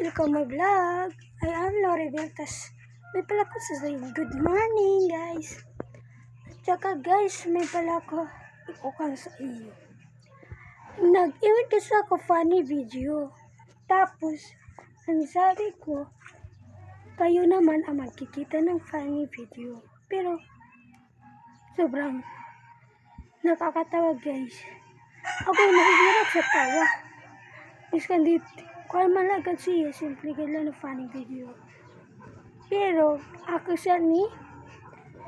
Welcome my vlog. I am Lori Bertas. May pala ko sa good morning guys. At guys, may pala ko ikukan sa iyo. Nag-iwit kasi ako funny video. Tapos, ang sabi ko, kayo naman ang magkikita ng funny video. Pero, sobrang nakakatawa guys. Ako nahihirap sa tawa. Iskan dito, kung malagad siya, simple gala na funny video. Pero, ako siya ni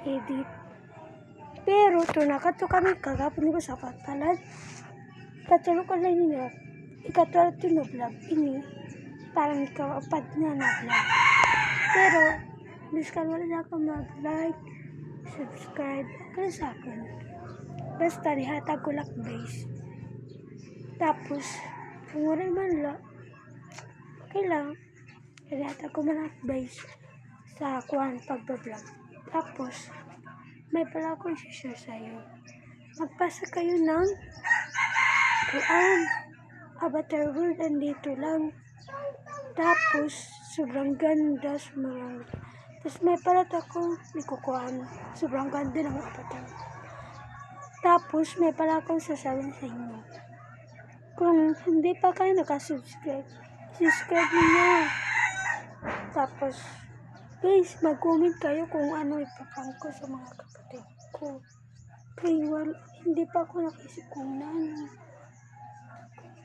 edit. Pero, to nakato kami kagapon ko sa patalan. Katalo ka lang nila. Ikatalo to na vlog. Ini, parang ikaw apad na na vlog. Pero, biskan wala na ako mag-like, subscribe, kaya sa akin. Basta, nihatag ko lang base. Tapos, kung wala man lang, okay lang. Nihatag ko man ang base sa kuhan pagbablog. Tapos, may pala akong share sa'yo. Magpasa kayo ng kuhan. Avatar World, andito lang. Tapos, sobrang ganda mga... Tapos may palat ako, may kukuhan. Sobrang ganda ng avatar. Tapos, may pala akong sasabihin sa inyo. Kung hindi pa kayo nakasubscribe, subscribe niyo. Tapos, guys, mag-comment kayo kung ano ipapang ko sa mga kapatid ko. Kaya wala, hindi pa ako nakisikunan.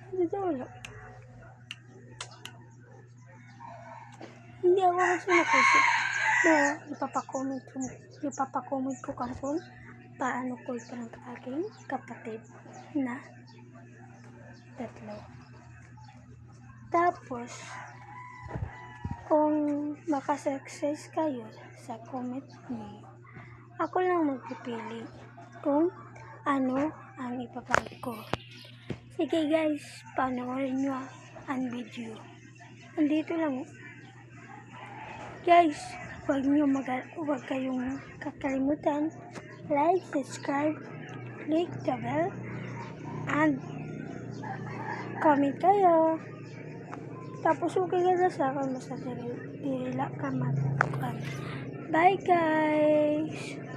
Hindi daw wala. Hindi ako kasi nakisip. Na ipapakomment ko, ipapakomment ko kung kung paano ko iparang aking kapatid na tatlo. Tapos, kung makasuccess kayo sa niyo, ako lang magpipili kung ano ang ipapag ko. Sige guys, panoorin nyo ang video. Andito lang. Guys, huwag nyo mag huwag kayong kakalimutan like, subscribe, click the bell, and comment kayo. Tapos okay ka na sa akin, basta dirila ka mag Bye guys!